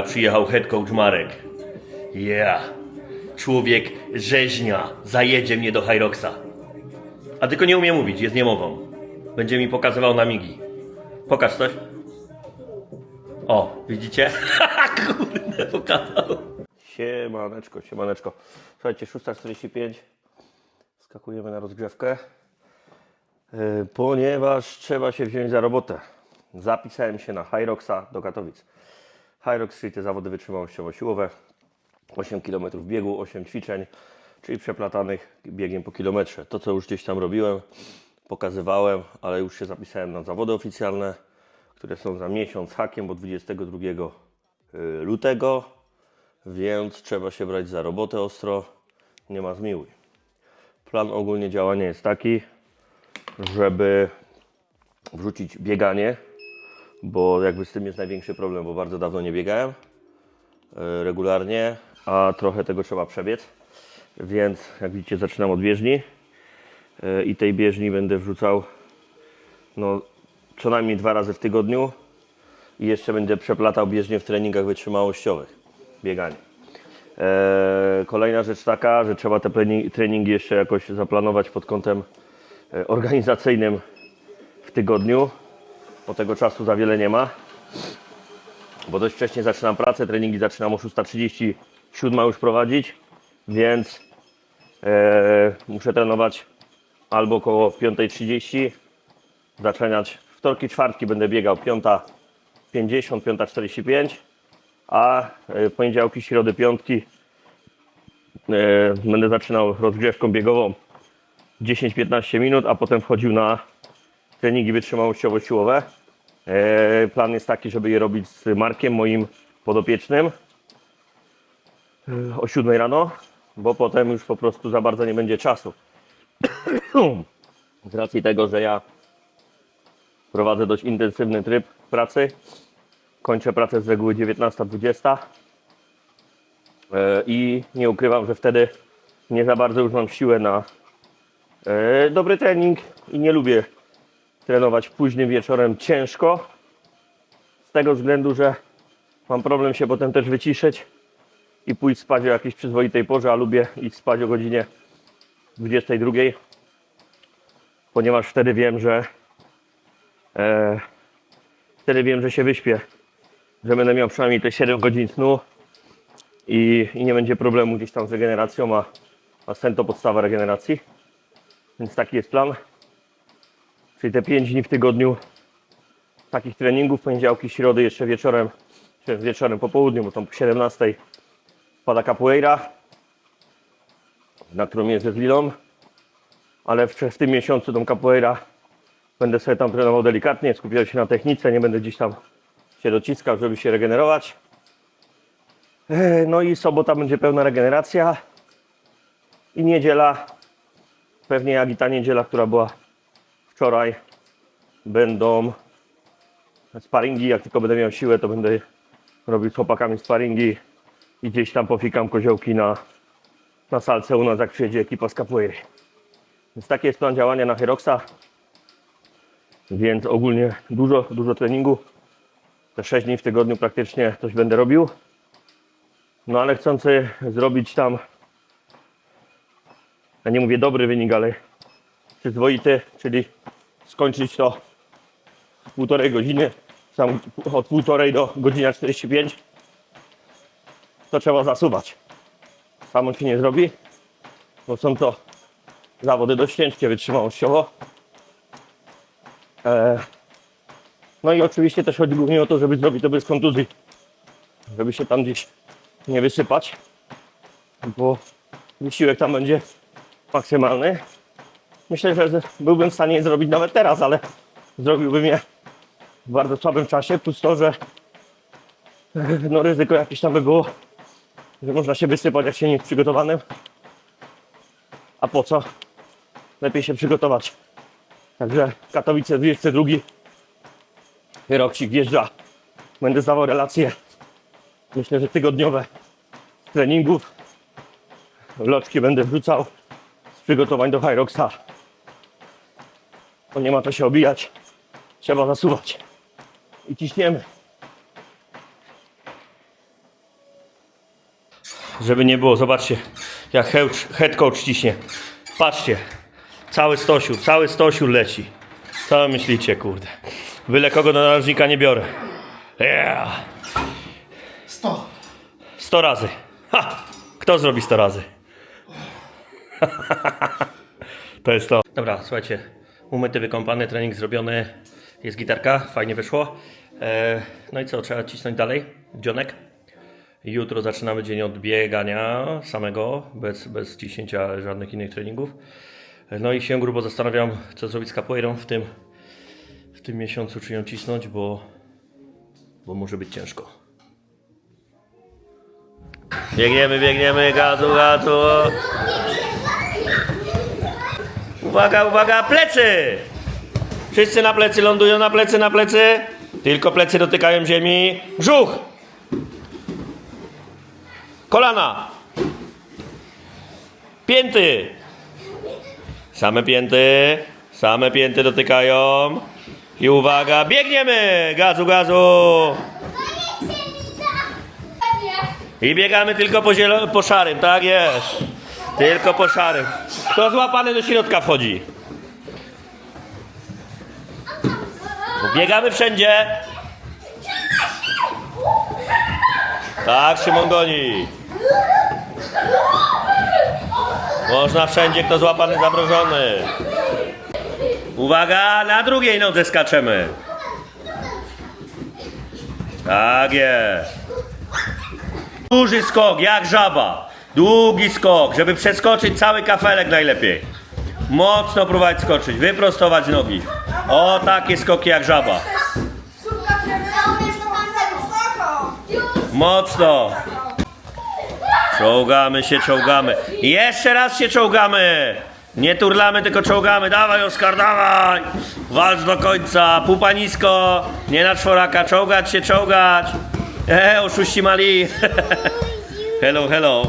Przyjechał head coach Marek. Yeah. Człowiek rzeźnia. Zajedzie mnie do Hyroxa. A tylko nie umie mówić, jest niemową. Będzie mi pokazywał na migi. Pokaż coś. O, widzicie? Kurde, pokazał. Siemaneczko, siemaneczko. Słuchajcie, 6.45. Skakujemy na rozgrzewkę. Yy, Ponieważ trzeba się wziąć za robotę. Zapisałem się na Hyroxa do Katowic. Hyrox, czyli te zawody wytrzymałościowo-siłowe. 8 km biegu, 8 ćwiczeń, czyli przeplatanych biegiem po kilometrze. To, co już gdzieś tam robiłem, pokazywałem, ale już się zapisałem na zawody oficjalne, które są za miesiąc hakiem, bo 22 y, lutego, więc trzeba się brać za robotę ostro, nie ma zmiłuj. Plan ogólnie działania jest taki, żeby wrzucić bieganie, bo jakby z tym jest największy problem, bo bardzo dawno nie biegałem e, regularnie, a trochę tego trzeba przebiec. Więc jak widzicie, zaczynam od bieżni e, i tej bieżni będę wrzucał no, co najmniej dwa razy w tygodniu i jeszcze będę przeplatał bieżnie w treningach wytrzymałościowych, bieganie. E, Kolejna rzecz taka, że trzeba te treningi jeszcze jakoś zaplanować pod kątem organizacyjnym w tygodniu, bo tego czasu za wiele nie ma. Bo dość wcześnie zaczynam pracę, treningi zaczynam o 6.30, 7 już prowadzić, więc e, muszę trenować albo około 5.30, zaczynać wtorki, czwartki będę biegał 5.50, 5.45, a e, poniedziałki, środy, piątki e, będę zaczynał rozgrzewką biegową 10-15 minut, a potem wchodził na treningi wytrzymałościowo-siłowe. E, Plan jest taki, żeby je robić z Markiem, moim podopiecznym e, o 7 rano, bo potem już po prostu za bardzo nie będzie czasu. Z racji tego, że ja prowadzę dość intensywny tryb pracy, kończę pracę z reguły 19-20 E, i nie ukrywam, że wtedy nie za bardzo już mam siłę na dobry trening i nie lubię trenować późnym wieczorem ciężko. Z tego względu, że mam problem się potem też wyciszyć i pójść spać o jakiejś przyzwoitej porze, a lubię iść spać o godzinie 22, ponieważ wtedy wiem, że e, wtedy wiem, że się wyśpię, że będę miał przynajmniej te 7 godzin snu i, i nie będzie problemu gdzieś tam z regeneracją, a, a sen to podstawa regeneracji. Więc taki jest plan. Czyli te 5 dni w tygodniu takich treningów, poniedziałki, środy, jeszcze wieczorem, czy wieczorem po południu, bo tam po 17 pada capoeira, na którą jeżdżę z Lilą, ale w, w tym miesiącu tą capoeira będę sobie tam trenował delikatnie, skupiał się na technice, nie będę gdzieś tam się dociskał, żeby się regenerować. No i sobota będzie pełna regeneracja i niedziela, pewnie jak i ta niedziela, która była wczoraj będą sparingi. Jak tylko będę miał siłę, to będę robił z chłopakami sparingi i gdzieś tam pofikam koziołki na, na salce u nas, jak przyjedzie ekipa z capoeiry. Więc taki jest plan działania na Heroxa. Więc ogólnie dużo, dużo treningu. Te 6 dni w tygodniu praktycznie coś będę robił. No ale chcący zrobić tam, ja nie mówię dobry wynik, ale przyzwoity, czyli skończyć to w półtorej godziny, tam od półtorej do godziny 45, to trzeba zasuwać. Samo się nie zrobi, bo są to zawody dość ciężkie wytrzymałościowo. E, no i oczywiście też chodzi głównie o to, żeby zrobić to bez kontuzji, żeby się tam gdzieś nie wysypać, bo wysiłek tam będzie maksymalny. Myślę, że byłbym w stanie je zrobić nawet teraz, ale zrobiłbym je w bardzo słabym czasie, plus to, że e, no ryzyko jakieś tam by było, że można się wysypać, jak się nie jest przygotowanym. A po co? Lepiej się przygotować. Także Katowice 22. Roksik wjeżdża. Będę zdawał relacje. Myślę, że tygodniowe treningów. Loczki będę wrzucał z przygotowań do Hyroxa. Bo nie ma to się obijać. Trzeba zasuwać. I ciśniemy. Żeby nie było, zobaczcie, jak head, coach ciśnie. Patrzcie, cały stosiur, cały stosiur leci. Co myślicie, kurde? Byle kogo do narożnika nie biorę. Yeah. 100. 100 razy. Ha! Kto zrobi 100 razy? to jest to. Dobra, słuchajcie. Umyty, wykąpany, trening zrobiony. Jest gitarka, fajnie wyszło. E, no i co, trzeba cisnąć dalej? Dzionek. Jutro zaczynamy dzień od biegania samego, bez, bez ciśnięcia żadnych innych treningów. No i się grubo zastanawiam, co zrobić z capoeirą w tym, w tym miesiącu, czy ją cisnąć, bo, bo może być ciężko. Biegniemy, biegniemy, gazu, gazu. Uwaga, uwaga, plecy! Wszyscy na plecy lądują, na plecy, na plecy. Tylko plecy dotykają ziemi. Brzuch! Kolana! Pięty! Same pięty, same pięty dotykają. I uwaga, biegniemy! Gazu, gazu! I biegamy tylko po, zielo- po szarym, tak jest. Tylko po szarym. Kto złapany do środka wchodzi? Biegamy wszędzie. Tak, Szymon goni. Można wszędzie, kto złapany, zamrożony. Uwaga, na drugiej nodze skaczemy. Tak jest. Duży skok, jak żaba. Długi skok, żeby przeskoczyć cały kafelek najlepiej. Mocno próbować skoczyć, wyprostować nogi. O, takie skoki jak żaba. Mocno. Czołgamy się, czołgamy. Jeszcze raz się czołgamy. Nie turlamy, tylko czołgamy. Dawaj, Oskar, dawaj. Walcz do końca. Pupa nisko. Nie na czworaka. Czołgać się, czołgać. E, oszuści mali. hello, hello.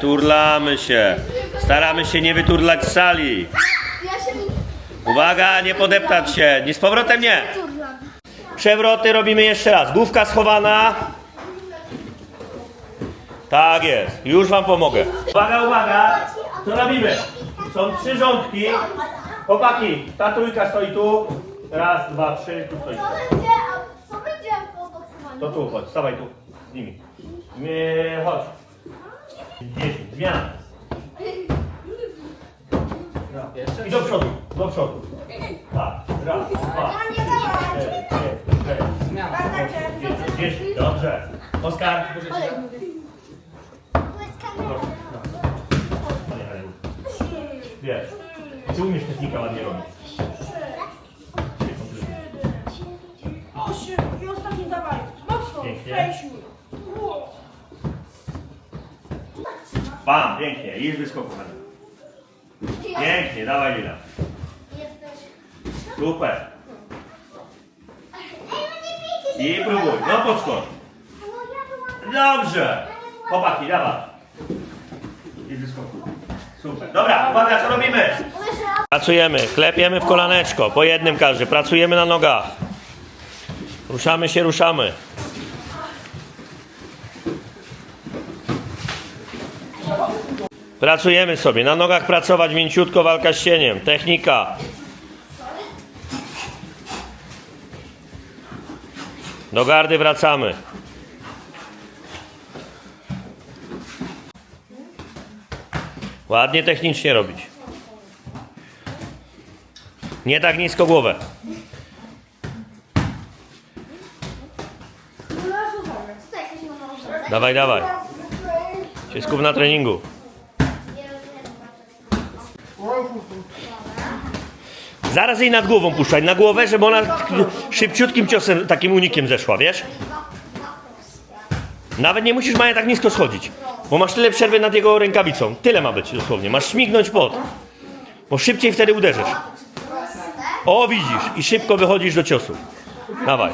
Turlamy się. Staramy się nie wyturlać z sali. Uwaga, nie podeptać się. Nie z powrotem nie. Przewroty robimy jeszcze raz. Główka schowana. Tak jest. Już wam pomogę. Uwaga, uwaga. Co robimy? Są trzy rządki. Chłopaki, ta trójka stoi tu. Raz, dwa, trzy. Tu stoi. Co będzie, a co będzie po boksowaniu? To tu, chodź. Stawaj tu. Z nimi. Nie, chodź. Dziesięć. Zmiana. I do przodu. Do przodu. Tak. Raz, dwa, trzy, cztery, pięć, sześć, dziesięć. Dobrze. Oskar. Wiesz, ty umiesz technika ładnie robić. Osiem i ostatni dawaj. Mocno, Pięknie. Bam, pięknie. I z wyskoku. Hania. Pięknie, dawaj Lila. Super. I próbuj. No podskocz. Dobrze. Chłopaki, dawaj. I z wyskoku. Super. Dobra, uwaga, co robimy? Pracujemy, klepiemy w kolaneczko, po jednym każdy, pracujemy na nogach. Ruszamy się, ruszamy. Pracujemy sobie, na nogach pracować, mięciutko, walka z cieniem, technika. Do gardy wracamy. Ładnie technicznie robić. Nie tak nisko głowę. Dawaj, dawaj. Się skup na treningu. Zaraz jej nad głową puszczaj, na głowę, żeby ona szybciutkim ciosem, takim unikiem zeszła, wiesz? Nawet nie musisz Maja tak nisko schodzić, bo masz tyle przerwy nad jego rękawicą. Tyle ma być dosłownie. Masz śmignąć pod, bo szybciej wtedy uderzysz. O, widzisz, i szybko wychodzisz do ciosu. Dawaj.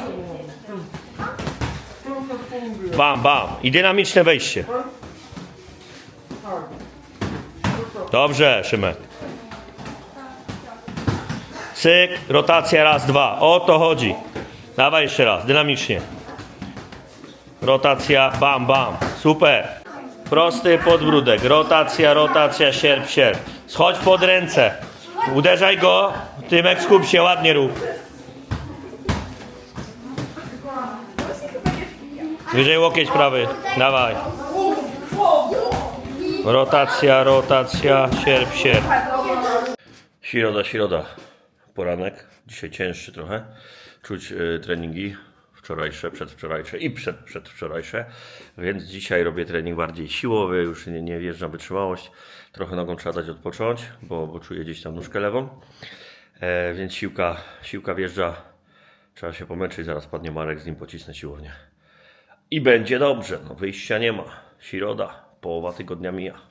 Bam, bam. I dynamiczne wejście. Dobrze, Szymek. Cyk, rotacja raz, dwa. O to chodzi. Dawaj jeszcze raz, dynamicznie. Rotacja, bam, bam. Super. Prosty podbródek. Rotacja, rotacja, sierp, sierp. Schodź pod ręce. Uderzaj go. Tymek skup się, ładnie rób. Wyżej łokieć prawy. Dawaj. Rotacja, rotacja, sierp, sierp. Środa, środa. Poranek. Dzisiaj cięższy trochę. Czuć y, treningi wczorajsze, przedwczorajsze i przed, przedwczorajsze. Więc dzisiaj robię trening bardziej siłowy. Już nie, nie wjeżdżam wytrzymałość. Trochę nogą trzeba dać odpocząć, bo, bo czuję gdzieś tam nóżkę lewą. E, więc siłka, siłka wjeżdża. Trzeba się pomęczyć. Zaraz padnie Marek, z nim pocisnę siłownię. I będzie dobrze. No, wyjścia nie ma. Środa. Połowa tygodnia mija.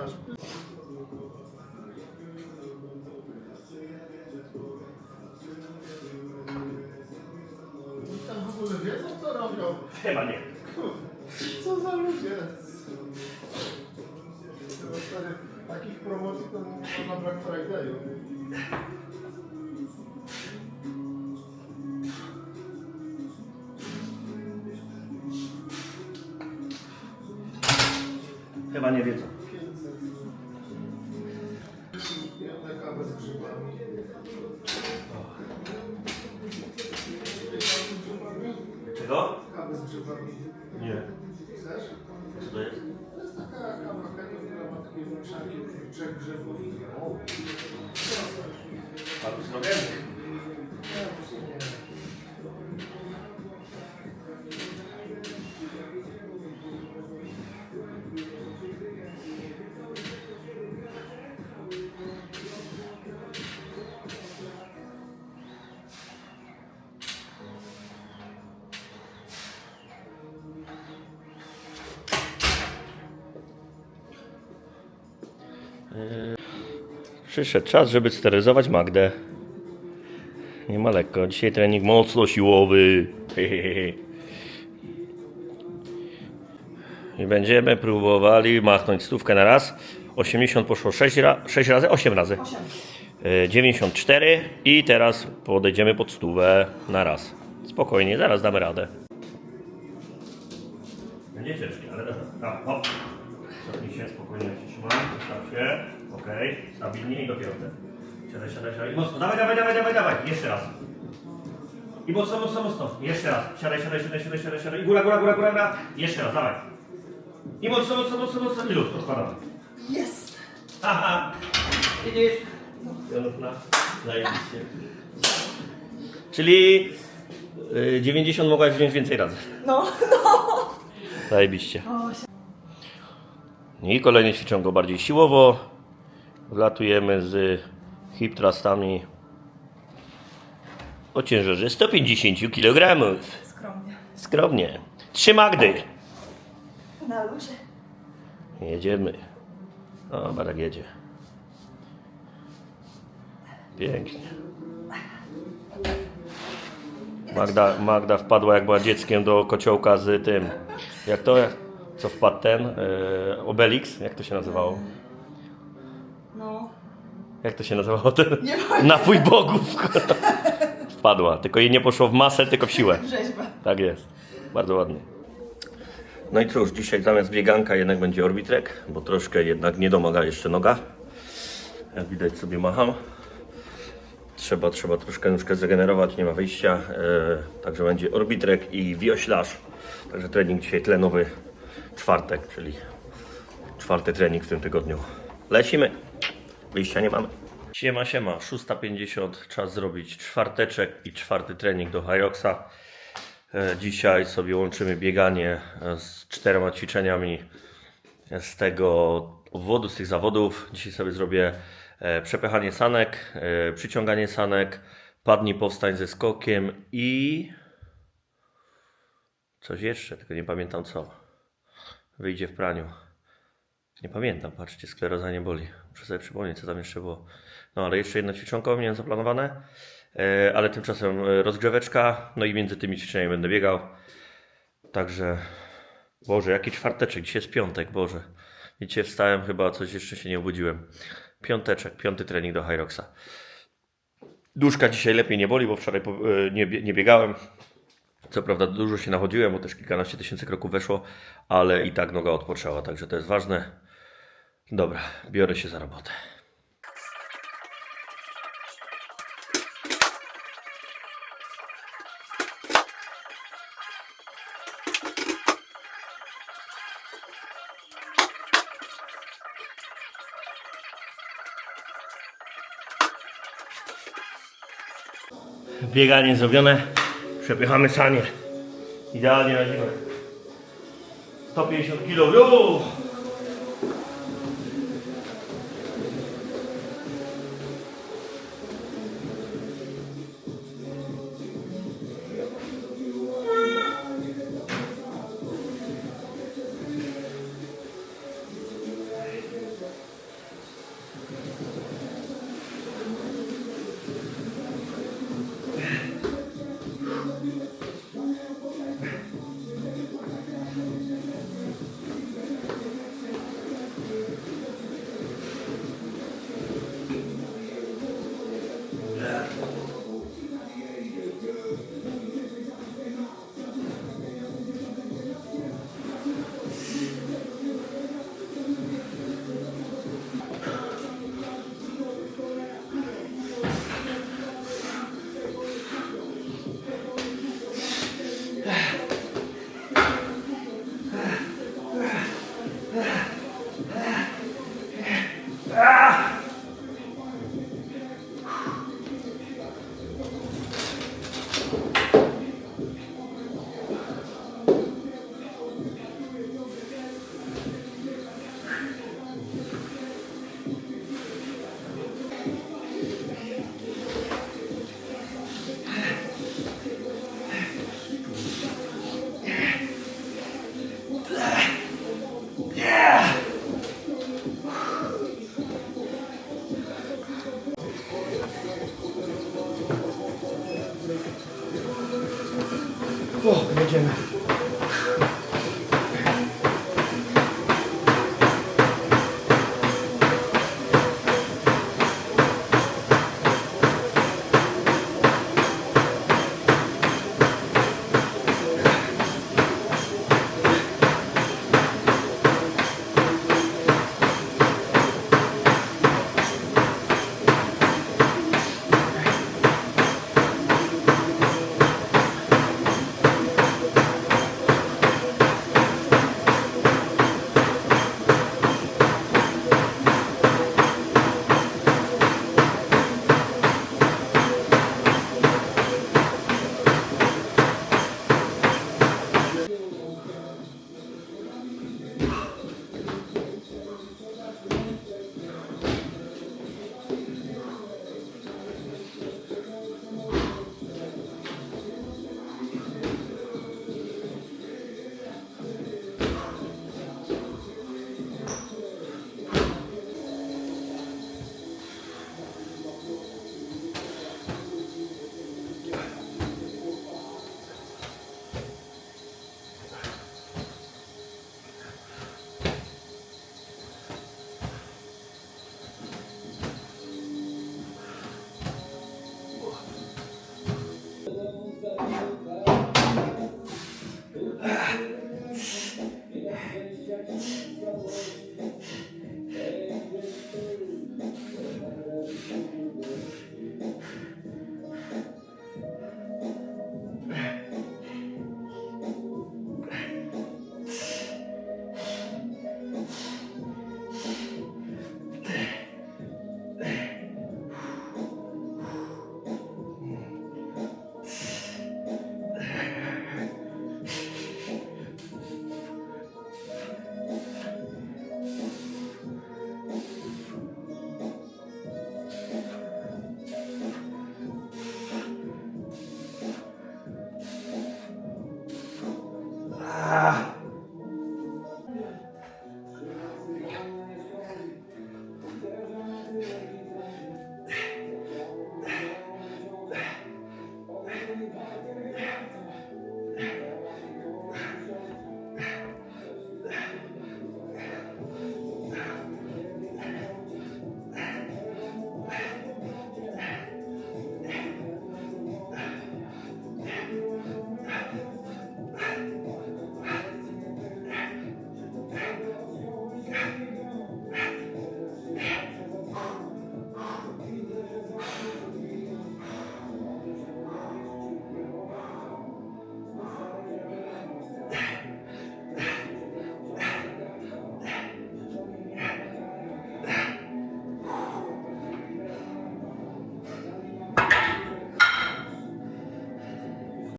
Jeżdżasz. Oni tam w ogóle wiedzą co robią. Chyba nie. Co za ludzie. Stary, takich promocji to można na Black Friday'u. Chyba nie wiedzą. Patrocinador. Przyszedł czas, żeby steryzować Magdę. Nie ma lekko. Dzisiaj trening mocno siłowy. I będziemy próbowali machnąć stówkę na raz. 80 poszło 6, ra 6 razy? 8 razy. Y, 94 i teraz podejdziemy pod stówę na raz. Spokojnie, zaraz damy radę. Będzie ciężkie, ale dobra. Tam, hop. Spokojnie się trzymam. Ustaw się. Okej. Stabilnie i dopiero wtedy. Siadaj, siadaj, siadaj. I Mocno. Dawaj, dawaj, dawaj, dawaj, dawaj. Jeszcze raz. I mocno, mocno, mocno. Jeszcze raz. Siadaj, siadaj, siadaj, siadaj, siadaj, siadaj. I góra, góra, góra, góra, góra. Jeszcze raz, dawaj. I mocno, mocno, mocno, mocno. I luz, odkładamy. Jest. Haha. Widzisz? Piękna. Zajebiście. Czyli y, 90 mogłaś wziąć więcej razy. No, no. Zajebiście. O, się- I kolejny ćwiczą go bardziej siłowo. Wlatujemy z hip thrustami o ciężarze 150 kg. Skromnie. Skromnie. Trzy Magdy. Na luzie. Jedziemy. O, Barak jedzie. Pięknie. Magda, Magda wpadła jak była dzieckiem do kociołka z tym. Jak to? Co wpadł ten? E, Obelix? Jak to się nazywało? No. Jak to się nazywało ten? Nie pamiętam. Napój bogów. Wpadła. Tylko jej nie poszło w masę, tylko w siłę. Rzeźba. Tak jest. Bardzo ładnie. No i cóż, dzisiaj zamiast bieganka jednak będzie orbitrek, bo troszkę jednak nie domaga jeszcze noga. Jak widać sobie macham. Trzeba, trzeba troszkę nóżkę zregenerować, nie ma wyjścia. E, także będzie orbitrek i wioślarz. Także trening dzisiaj tlenowy czwartek, czyli czwarty trening w tym tygodniu. Lecimy. Wyjścia nie mamy. Siema, siema. 6.50. Czas zrobić czwarteczek i czwarty trening do Hyroxa. E, Dzisiaj sobie łączymy bieganie e, z czterema ćwiczeniami z tego obwodu, z tych zawodów. Dzisiaj sobie zrobię e, przepychanie sanek, e, przyciąganie sanek, padnij, powstań ze skokiem i coś jeszcze, tylko nie pamiętam co. Wyjdzie w praniu. Nie pamiętam, patrzcie, skleroza nie boli. Muszę sobie przypomnieć, co tam jeszcze było. No, ale jeszcze jedno ćwiczonko miałem zaplanowane, e, ale tymczasem e, rozgrzeweczka, no i między tymi ćwiczeniami będę biegał. Także, Boże, jaki czwarteczek, dzisiaj jest piątek, Boże. Dzisiaj wstałem, chyba coś jeszcze się nie obudziłem. Piąteczek, piąty trening do Hyroxa. Duszka dzisiaj lepiej nie boli, bo wczoraj e, nie, nie biegałem. Co prawda dużo się nachodziłem, bo też kilkanaście tysięcy kroków weszło, ale i tak noga odpoczęła, także to jest ważne. Dobra, biorę się za robotę. Bieganie zrobione, przepychamy sanie. Idealnie na zimę. 150 kg.